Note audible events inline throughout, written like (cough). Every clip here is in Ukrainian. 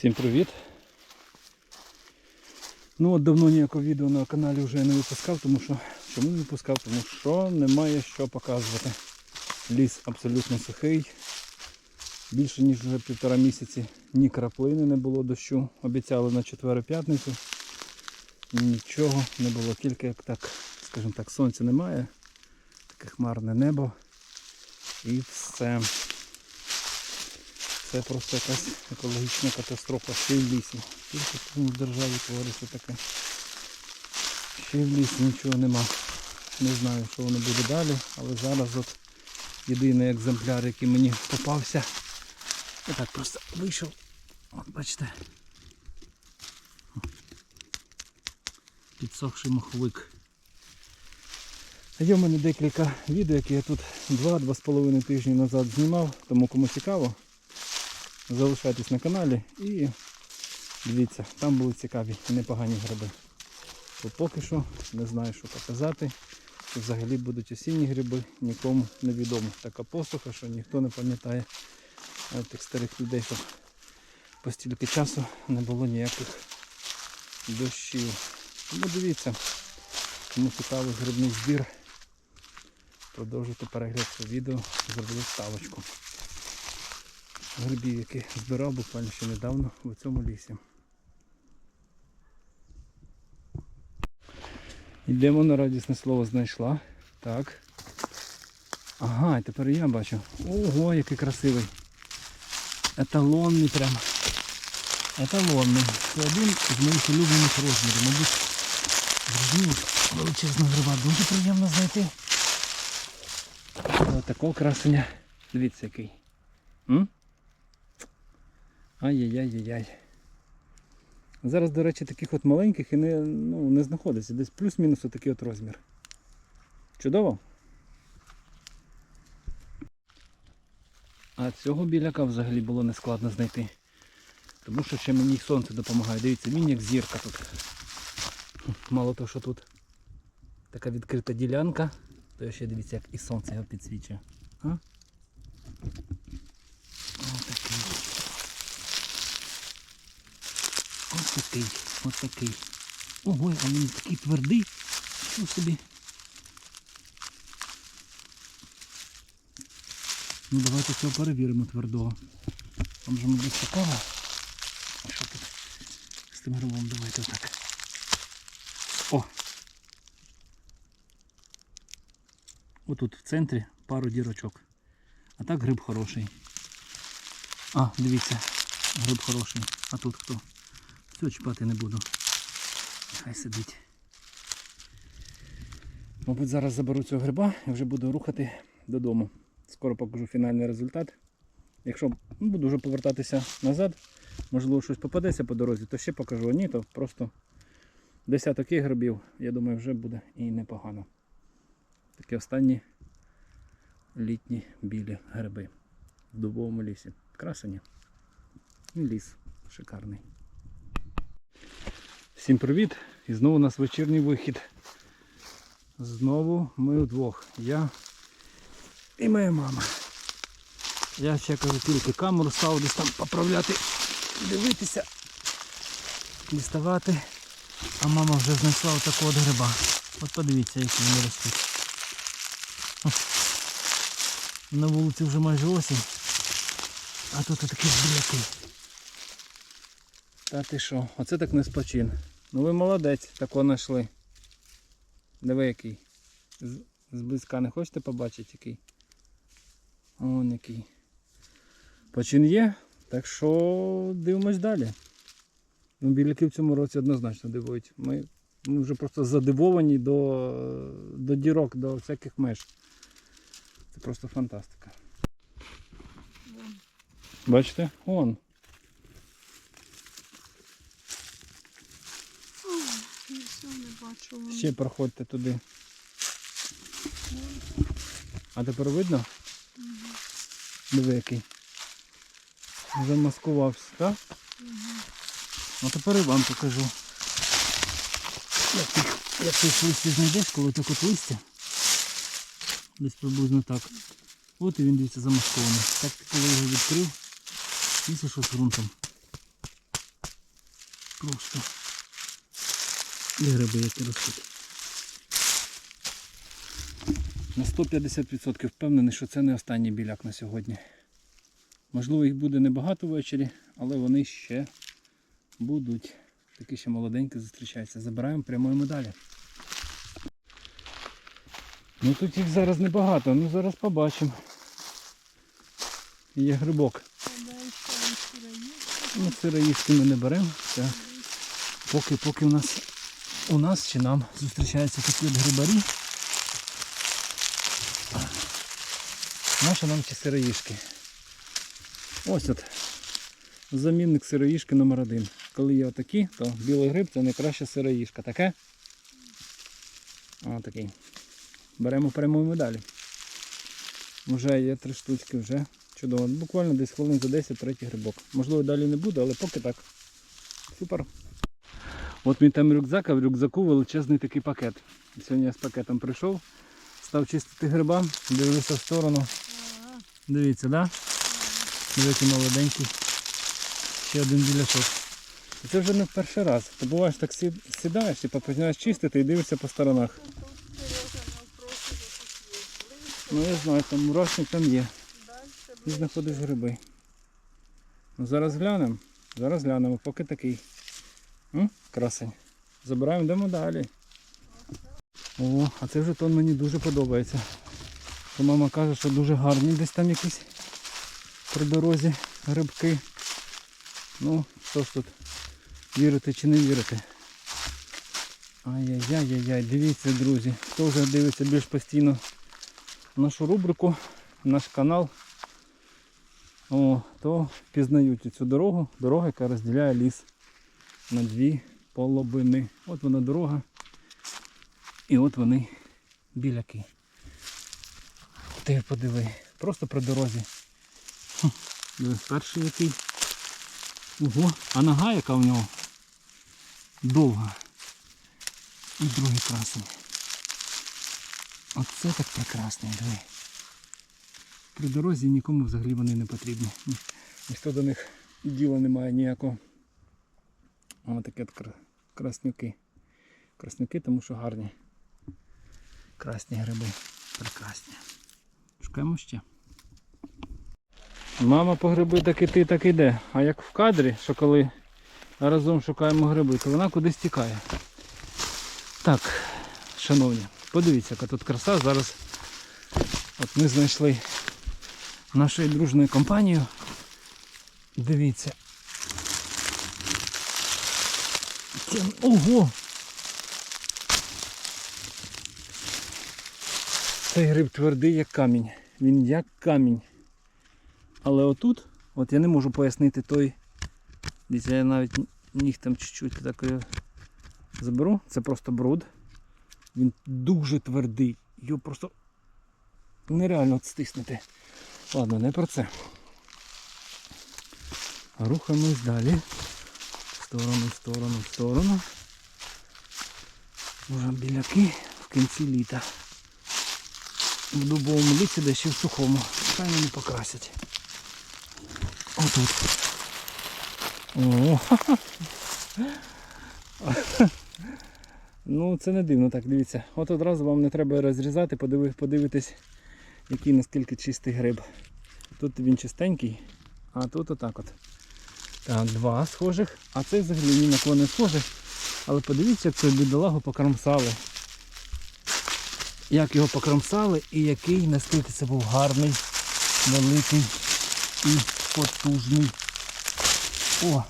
Всім привіт! Ну от давно ніякого відео на каналі вже не випускав, тому що чому не випускав? Тому що немає що показувати. Ліс абсолютно сухий. Більше ніж вже півтора місяці ні краплини не було дощу. Обіцяли на четвер п'ятницю. Нічого не було, тільки як так, скажімо так, сонця немає, таке хмарне небо і все. Це просто якась екологічна катастрофа ще й в лісі. Тільки в державі твориться таке. Ще й в лісі нічого нема. Не знаю, що воно буде далі, але зараз от єдиний екземпляр, який мені попався. Я так просто вийшов. От бачите. Підсохший маховик. Є в мене декілька відео, які я тут 2-2,5 тижні назад знімав, тому кому цікаво. Залишайтесь на каналі і дивіться, там були цікаві і непогані гриби. То поки що не знаю, що показати. Взагалі будуть осінні гриби, нікому не відомо. Така посуха, що ніхто не пам'ятає тих старих людей, що по стільки часу не було ніяких дощів. Тому дивіться, кому цікавий грибний збір. Продовжуйте перегляд цього відео, зробили ставочку грибів, які збирав буквально ще недавно в цьому лісі. Йдемо на радісне слово знайшла. Так. Ага, і тепер я бачу. Ого, який красивий. Еталонний прям. Еталонний. Це один з моїх улюблених розмірів. Мабуть, зрозумів величезна гриба. Дуже приємно знайти. Ось такого красення. Дивіться який. М? Ай-яй-яй-яй-яй. Зараз, до речі, таких от маленьких і не, ну, не знаходиться. Десь плюс-мінус отакий от розмір. Чудово? А цього біляка взагалі було не складно знайти. Тому що ще мені сонце допомагає. Дивіться, він як зірка тут. Мало того, що тут така відкрита ділянка, то ще дивіться, як і сонце його підсвічує. А? Отакий. Такий, ось такий. Ого, а він такий твердий. Що собі. Ну давайте цього перевіримо твердого. Там же мабуть цікаво. Що тут з тим грибом? Давайте отак. О! Отут в центрі пару дірочок. А так гриб хороший. А, дивіться, гриб хороший. А тут хто? Все чіпати не буду. Хай сидить. Мабуть, зараз заберу цього гриба і вже буду рухати додому. Скоро покажу фінальний результат. Якщо ну, буду вже повертатися назад, можливо щось попадеться по дорозі, то ще покажу. А ні, то просто десяток грибів, я думаю, вже буде і непогано. Такі останні літні білі гриби в дубовому лісі. Красені. Ліс шикарний. Всім привіт! І знову у нас вечірній вихід. Знову ми вдвох. Я і моя мама. Я ще кажу, тільки камеру став десь там поправляти, дивитися, діставати. А мама вже знайшла отакого от гриба. От подивіться, які вони ростуть. На вулиці вже майже осінь. А тут такі біляки. Та ти що, оце так не спочин. Ну ви молодець, такого знайшли. Диви який. Зблизька не хочете побачити який? Он який. Почин є, так що дивимось далі. Ну, біляки в цьому році однозначно дивують. Ми, ми вже просто задивовані до, до дірок, до всяких меж. Це просто фантастика. Бачите? Он. Я все не бачу. вон. Ще проходьте туди. А тепер видно? Диви який. Замаскувався, так? А тепер і вам покажу. Як ти, листі знайдеш, коли так от листя. Десь приблизно так. От і він дивіться замаскований. Так коли його відкрив, після що з ґрунтом. Просто. І гриби, які ростуть. На 150% впевнений, що це не останній біляк на сьогодні. Можливо, їх буде небагато ввечері, але вони ще будуть. Такі ще молоденькі зустрічаються. Забираємо, прямуємо далі. Ну тут їх зараз небагато, ну зараз побачимо. Є грибок. Ну, сироїшки ми не беремо. Це поки, поки у нас у нас чи нам зустрічаються такі грибарі. Наші нам ці сироїшки. Ось от. Замінник сироїшки номер один. Коли є отакі, то білий гриб це найкраща сироїшка. Таке? О. Беремо прямуємо далі. Вже є три штучки, вже чудово. Буквально десь хвилин за 10 третій грибок. Можливо, далі не буде, але поки так. Супер. От мій там рюкзак, а в рюкзаку величезний такий пакет. Сьогодні я з пакетом прийшов, став чистити гриба, дивлюся в сторону. Дивіться, да? Дивіться, молоденький. Ще один біляшок. Це вже не перший раз. Ти буваєш так сідаєш і починаєш чистити і дивишся по сторонах. Ну я знаю, там мурашник там є. І знаходиш гриби. Ну, зараз глянемо. Зараз глянемо, поки такий. М? Красень. Забираємо, йдемо далі. О, а це вже тон мені дуже подобається. Що мама каже, що дуже гарні десь там якісь при дорозі грибки. Ну, що ж тут, вірити чи не вірити. Ай-яй-яй-яй, дивіться, друзі, хто вже дивиться більш постійно нашу рубрику, наш канал, о, то пізнають цю дорогу, дорога, яка розділяє ліс на дві половини. От вона дорога. І от вони біляки. Ти подиви, просто при дорозі. Перший який. Ого, а нога яка в нього довга. І другий красний. Оце так прекрасний, диви. При дорозі нікому взагалі вони не потрібні. Ніхто до них діла не має ніякого. Ось такі краснюки. Краснюки, тому що гарні. Красні гриби. Прекрасні. Шукаємо ще. Мама по гриби так і ти, так іде. А як в кадрі, що коли разом шукаємо гриби, то вона кудись тікає. Так, шановні, подивіться, яка тут краса. Зараз от ми знайшли нашою дружною компанією. Дивіться. Ого! Цей гриб твердий, як камінь. Він як камінь. Але отут, от я не можу пояснити той. Дивіться, я навіть нігтем чуть-чуть так його заберу. Це просто бруд. Він дуже твердий. Його просто нереально стиснути. Ладно, не про це. Рухаємось далі. В сторону, в сторону, в сторону. Уже біляки в кінці літа. В дубовому лісі, де ще в сухому. Хай вони покрасять. Отут. О, (laughs) Ну це не дивно, так дивіться. От одразу вам не треба розрізати, подиви- подивитись, який наскільки чистий гриб. Тут він чистенький, а тут отак от. Так, два схожих, а цей взагалі ні на кого не схожий. Але подивіться, як цього бідолагу покромсали. Як його покромсали і який, наскільки це був гарний, великий і потужний. О!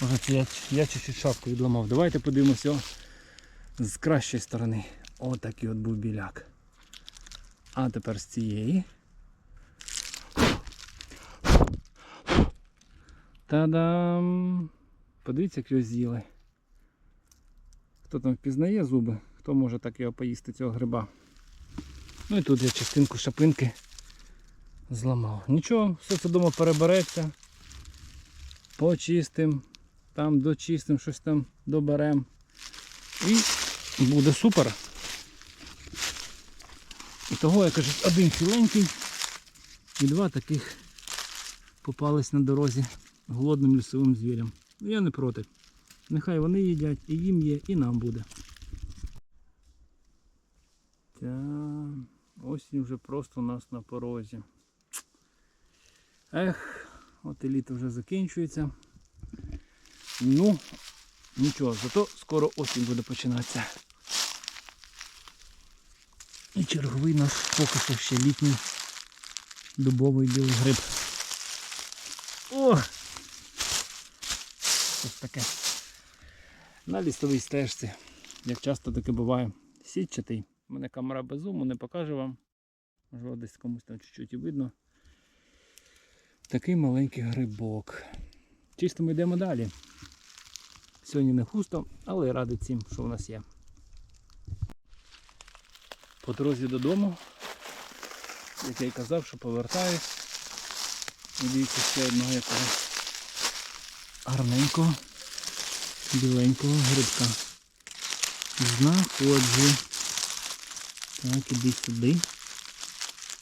Може це я, я чуть-чуть шапку відламав. Давайте подивимося з кращої сторони. Отакий от був біляк. А тепер з цієї. Та-дам! Подивіться, як його з'їли. Хто там впізнає зуби, хто може так його поїсти цього гриба. Ну і тут я частинку шапинки зламав. Нічого, все це дома перебереться. Почистим, там дочистим, щось там доберем. І буде супер. І того, я кажу, один ціленький і два таких попались на дорозі голодним лісовим звірям. Ну, Я не проти. Нехай вони їдять, і їм є, і нам буде. Та, осінь вже просто у нас на порозі. Ех, от і літо вже закінчується. Ну, нічого, зато скоро осінь буде починатися. І черговий наш поки що ще літній дубовий білий гриб. О! Щось таке. На лісовій стежці. Як часто таке буває. Сітчатий. Мене камера без зуму, не покаже вам. Можливо, десь комусь там чуть-чуть і видно. Такий маленький грибок. Чисто ми йдемо далі. Сьогодні не густо, але радий цим, що в нас є. По дорозі додому, як я й казав, що повертаюсь. І дивіться ще одного якого гарненького, біленького грибка. Знаходжу. Так, іди сюди.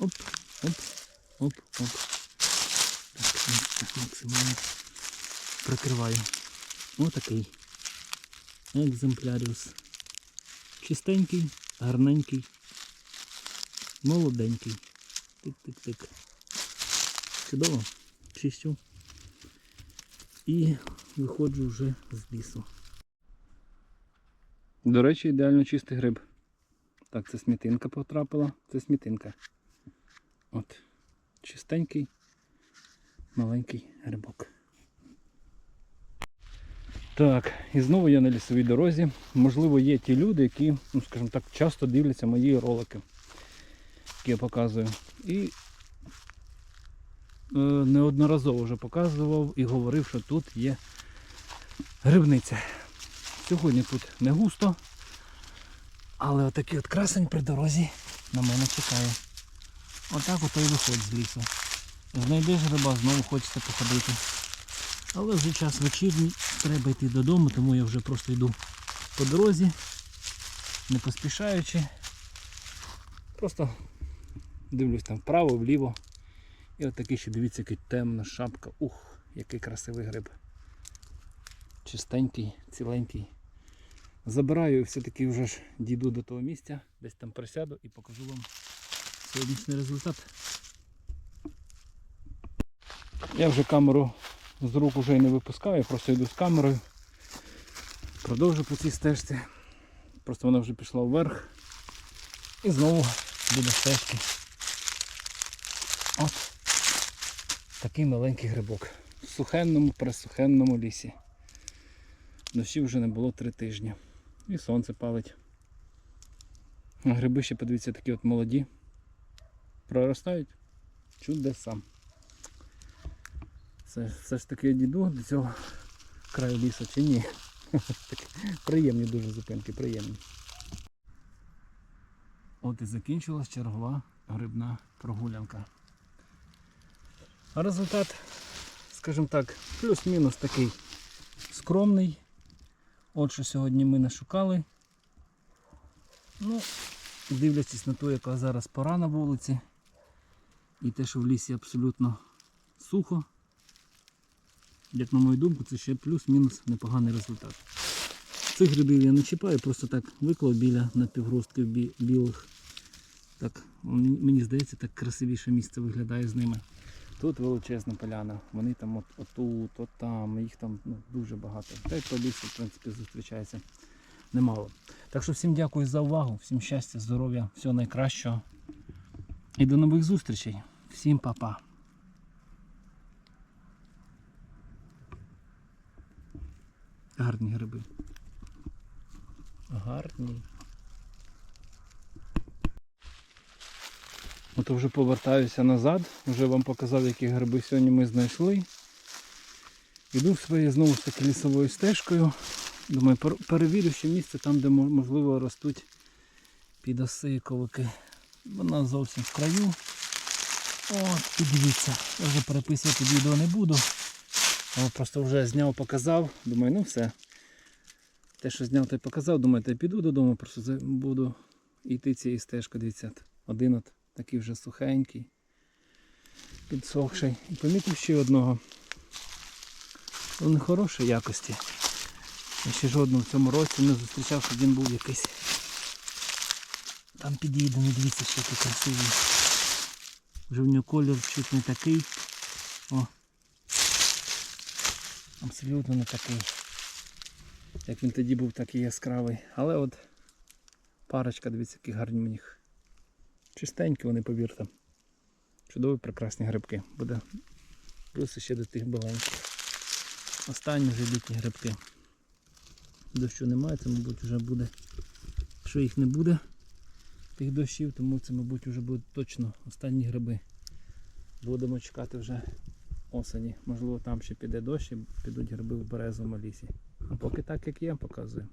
Оп, оп, оп, оп. Так, так максимально прикриваю. Отакий. Екземпляріус. Чистенький, гарненький, молоденький. Тик-тик-тик. Чудово. Чистю. І виходжу вже з лісу. До речі, ідеально чистий гриб. Так, це смітинка потрапила. Це смітинка. От. Чистенький, маленький грибок. Так, і знову я на лісовій дорозі. Можливо, є ті люди, які, ну скажімо так, часто дивляться мої ролики, які я показую. І е, неодноразово вже показував і говорив, що тут є грибниця. Сьогодні тут не густо, але отакий от красень при дорозі на мене чекає. Отак ото і виходь з лісу. Знайдеш гриба, знову хочеться походити. Але вже час вечірній, треба йти додому, тому я вже просто йду по дорозі, не поспішаючи. Просто дивлюсь там вправо, вліво. І от такий ще дивіться, який темна шапка. Ух, який красивий гриб. Чистенький, ціленький. Забираю і все-таки вже ж дійду до того місця, десь там присяду і покажу вам сьогоднішній результат. Я вже камеру з рук вже і не випускаю, просто йду з камерою. Продовжу по цій стежці. Просто вона вже пішла вверх. І знову буде стежки. От такий маленький грибок. В сухенному, пресухенному лісі. Дощів вже не було три тижні. І сонце палить. А гриби ще, подивіться, такі от молоді. Проростають чудеса. Це все ж таки я дійду до цього краю лісу чи ні. (laughs) Приємні дуже зупинки, приємні. От і закінчилась чергова грибна прогулянка. А результат, скажімо так, плюс-мінус такий скромний. От що сьогодні ми нашукали. Ну, дивлячись на те, яка зараз пора на вулиці. І те, що в лісі абсолютно сухо. Як на мою думку, це ще плюс-мінус непоганий результат. Цих грибів я не чіпаю, просто так виклав біля напівгростків бі- білих. Так, мені здається, так красивіше місце виглядає з ними. Тут величезна поляна, вони там от, отут, от там, їх там ну, дуже багато. Та й по лісу, в принципі, зустрічається немало. Так що всім дякую за увагу, всім щастя, здоров'я, всього найкращого. І до нових зустрічей. Всім па-па. Гарні гриби. Гарні. От вже повертаюся назад, вже вам показав, які гриби сьогодні ми знайшли. Іду своєю знову ж таки лісовою стежкою. Думаю, перевірю ще місце там, де можливо ростуть підосиковики. Вона зовсім в краю. От, і дивіться, я вже переписувати відео не буду. О, просто вже зняв, показав. Думаю, ну все. Те, що зняв, то й показав, думаю, та й піду додому, просто буду йти цією стежкою. Дивіться, один от такий вже сухенький, підсохший. І помітив ще одного. Він хорошої якості. Я ще жодного в цьому році не зустрічав, щоб він був якийсь. Там підійде, не дивіться, що який красивий. Вже в нього колір чуть не такий. О. Абсолютно не такий. Як він тоді був такий яскравий. Але от парочка, дивіться, які гарні в них. Чистенькі вони, повірте. Чудові прекрасні грибки. Буде плюс ще до тих біленьких. Останні вже літні грибки. Дощу немає, це, мабуть, вже буде. Якщо їх не буде, тих дощів, тому це, мабуть, вже будуть точно останні гриби. Будемо чекати вже осені. Можливо, там ще піде дощ і підуть гриби в березовому лісі. А поки так, як є, показую.